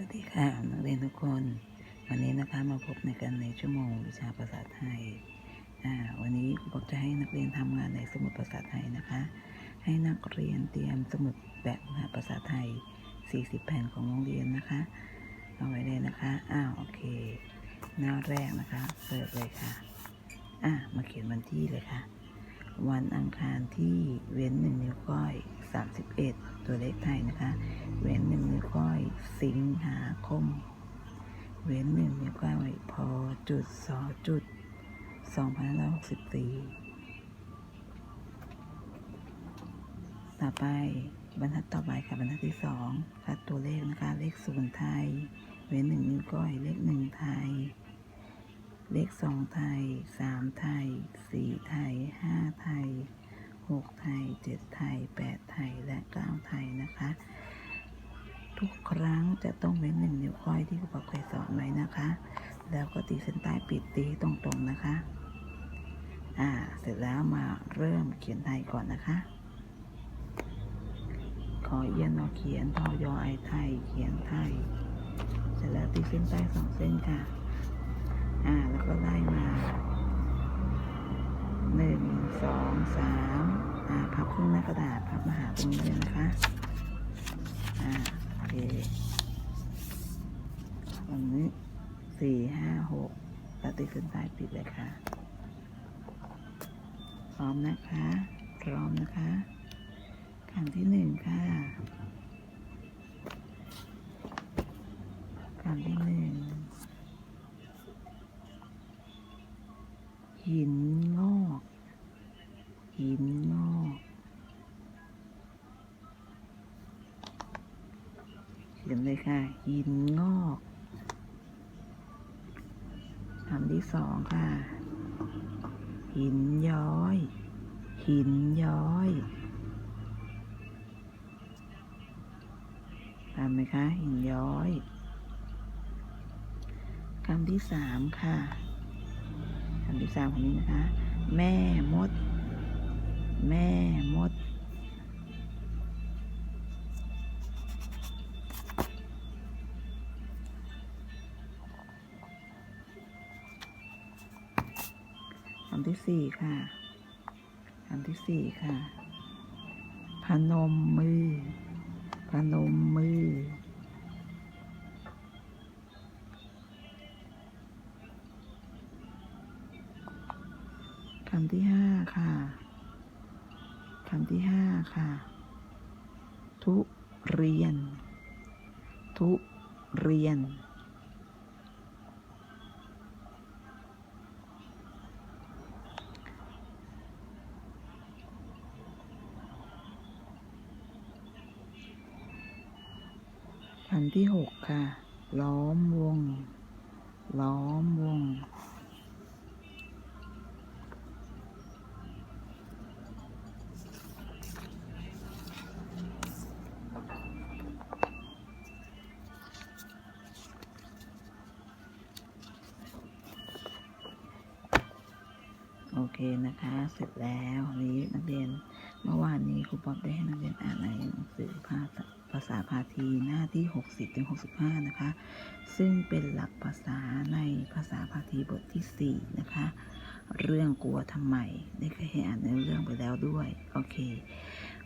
วัสดีค่ะนักเรียนทุกคน วันนี้นะคะมาพบในกันในชั่วโมงวิชาภาษาไทยวันนี้ครูบอกจะให้นักเรียนทำงานในสมุดภาษาไทยนะคะ ให้นักเรียนเตรียมสมุดแบบภาษาไทย 40 แผ่นของโรงเรียนนะคะเอาไว้เลยนะคะอ้าวโอเค หน้าแรกนะคะเปิดเลยค่ะอะมาเขียนวันที่เลยค่ะ วันอังคารที่เว้นหนึ่งนิ้วก้อย 31 ตัวเลขไทยนะคะ เว้นหนึ่งนิ้วก้อย สิงหาคม เว้นหนึ่งนิ้วก้อยพอจุดสอจุดสองพันหกสิบสี่ต่อไปบรรทัดต่อไปค่ะบรรทัดที่สองคัดตัวเลขนะคะ เลขศูนย์ไทย เว้นหนึ่งนิ้วก้อย เลขหนึ่งไทย เลขสองไทยสามไทยสี่ไทยห้า เจ็ดไทยแปดไทยและเก้าไทยนะคะ ทุกครั้งจะต้องเว้นหนึ่งนิ้วก้อยที่ครูบอกเคยสอนไว้นะคะ แล้วก็ตีเส้นใต้ปิดตีตรงๆนะคะ อ่า เสร็จแล้วมาเริ่มเขียนไทยก่อนนะคะขอเอียนนอเขียนทอยอไอไทยเขียนไทย เสร็จแล้วตีเส้นใต้สองเส้นค่ะ อ่า แล้วก็ไล่มาหนึ่งสองสาม ครึ่งหน้ากระดาษพับมาหาตรงนี้เลยนะคะ อ่าโอเคอันนี้สี่ห้าหกแล้วตีเส้นใต้ปิดเลยค่ะ พร้อมนะคะ พร้อมนะคะคำที่หนึ่งค่ะคำที่หนึ่งหินงอก หินงอก เขียนเลยค่ะ หินงอกคำที่สองค่ะ หินย้อย หินย้อยตามไหมคะ หินย้อยคำที่สามค่ะคำที่สามของนี้นะคะ แม่มด แม่มดำที่สี่ค่ะคำที่สี่ค่ะ พนมมือ พนมมือ คำที่ห้าค่ะ คำที่ห้าค่ะ ทุเรียน ทุเรียน ที่หกค่ะ ล้อมวง ล้อมวง โอเคนะคะ เสร็จแล้วนี้นักเรียน เมื่อวานนี้ครูป๊อบได้ให้นักเรียนอ่านในหนังสือภาษา ภาษาพาทีหน้าที่ 60ถึง65นะคะ ซึ่งเป็นหลักภาษาในภาษาพาทีบทที่ 4 นะคะ เรื่องกลัวทำไม ได้เคยให้อ่านในเรื่องไปแล้วด้วย โอเค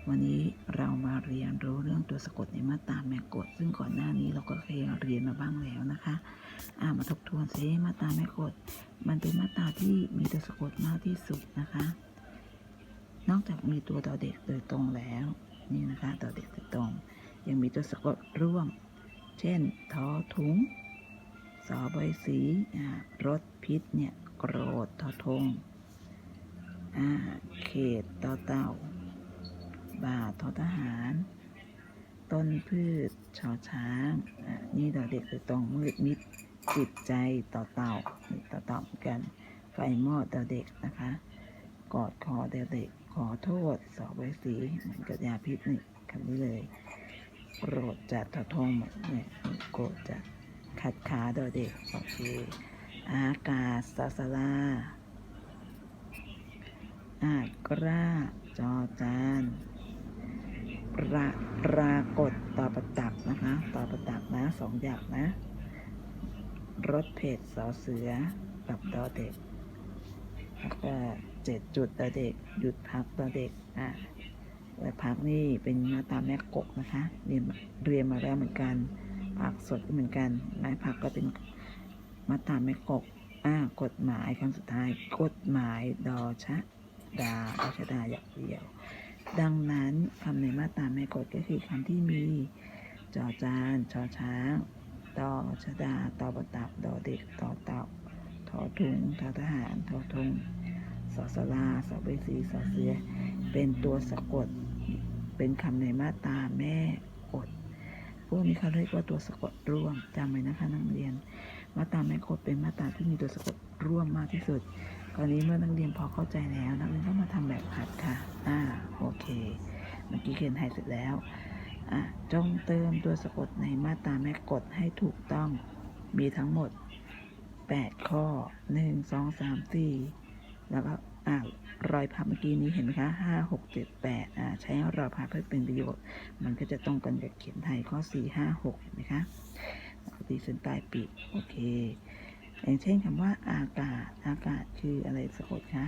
วันนี้เรามาเรียนรู้เรื่องตัวสะกดในมาตราแมกกด ซึ่งก่อนหน้านี้เราก็เคยเรียนมาบ้างแล้วนะคะอ่ามาทบทวนซิมาตราแมกกด มันเป็นมาตราที่มีตัวสะกดมากที่สุดนะคะ นอกจากมีตัวต่อเด็กโดยตรงแล้ว นี่นะคะต่อเด็กโดยตรง มีตัวสะกดร่วม เช่นทอถุงสอใบสีรถพิษเนี่ยโกรธทอทงอเขตต่อเต่า บาททอทหาร ต้นพืชชอช้างนี่ต่อเด็กโดตรงมืดมิดจิตใจต่อเต่าต่อเต่าเหมือนกันไฟมอดต่อเด็กนะคะ กอดคอเด็กเด็กขอโทษสอบใบสีเหมือนกับยาพิษนี่คำนี้เลย โกรธจัดทอทองหมดเนี่ยโกรธจัดขัดขาต่อเด็กโอเคอากาศสาสลาอากราจอจานปราปรากฏต่อประตักนะคะต่อประตักนะสองอย่างนะ รถเพจสอเสือกับดอเด็กแล้วก็เจ็ดจุดดอเด็ก หยุดพักดอเด็กอะ และพักนี่เป็นมาตาแม่กกนะคะ เรียนเรียนมาแล้วเหมือนกันผักสดก็เหมือนกันไม้ผักก็เป็นมาตราแม่กกอ่ากฎหมายคำสุดท้ายกฎหมายดอชะดาดอชะดาอย่างเดียว ดังนั้นคำในมาตราแม่กฎก็คือคำที่มีจอจานชอช้างตอชะดาตอบตับดอเด็กตอเต่าทอทุงทอทหารทอทงสอสลาสอเบสีสอเสือเป็นตัวสะกด เป็นคำในมาตาแม่กฎพวกนี้เขาเรียกว่าตัวสะกดร่วมจำไว้นะคะนักเรียน มาตาแม่กฎเป็นมาตาที่มีตัวสะกดร่วมมากที่สุดคราวนี้เมื่อนักเรียนพอเข้าใจแล้วนักเรียนก็มาทำแบบผัดค่ะ อ่า โอเค เมื่อกี้เขียนไทยเสร็จแล้ว อะจงเติมตัวสะกดในมาตราแม่กฎให้ถูกต้อง มีทั้งหมด 8 ข้อ 1 2 3 4 แล้วก็ อ่ารอยพับเมื่อกี้นี้เห็นไหมคะ5 6 7 8อ่าใช้รอยพับเพื่อเป็นประโยชน์ มันก็จะตรงกันกับเขียนไทยข้อ4 5 6เห็นไหมคะแล้วก็ตีเส้นใต้ปิดโอเค อย่างเช่นคำว่าอากาศ อากาศคืออะไรสะกดคะ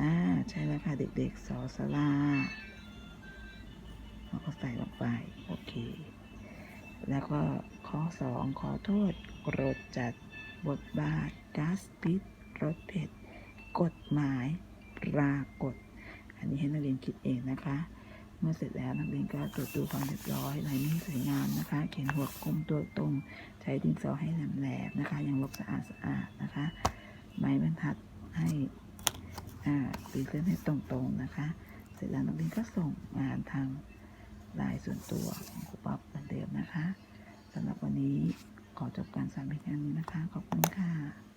อ่าใช่แล้วค่ะเด็กๆสอสลาเราก็ใส่ลงไป โอเค แล้วก็ข้อสองขอโทษรถจัดบทบาทก๊าซพิษรถเผ็ด กฎหมายปรากฏ อันนี้ให้นักเรียนคิดเองนะคะ เมื่อเสร็จแล้วนักเรียนก็ตรวจดูความเรียบร้อยลายมือสวยงามนะคะ เขียนหัวกลมตัวตรง ใช้ดินสอให้แหลมๆนะคะ ยังลบสะอาดสะอาดนะคะ ไม้บรรทัดให้อ่าตีเส้นให้ตรงๆนะคะ เสร็จแล้วนักเรียนก็ส่งงานทางลายส่วนตัวของครูป๊อปเหมือนเดิมนะคะสำหรับวันนี้ขอจบการสอนเพียงแค่นี้นะคะ ขอบคุณค่ะ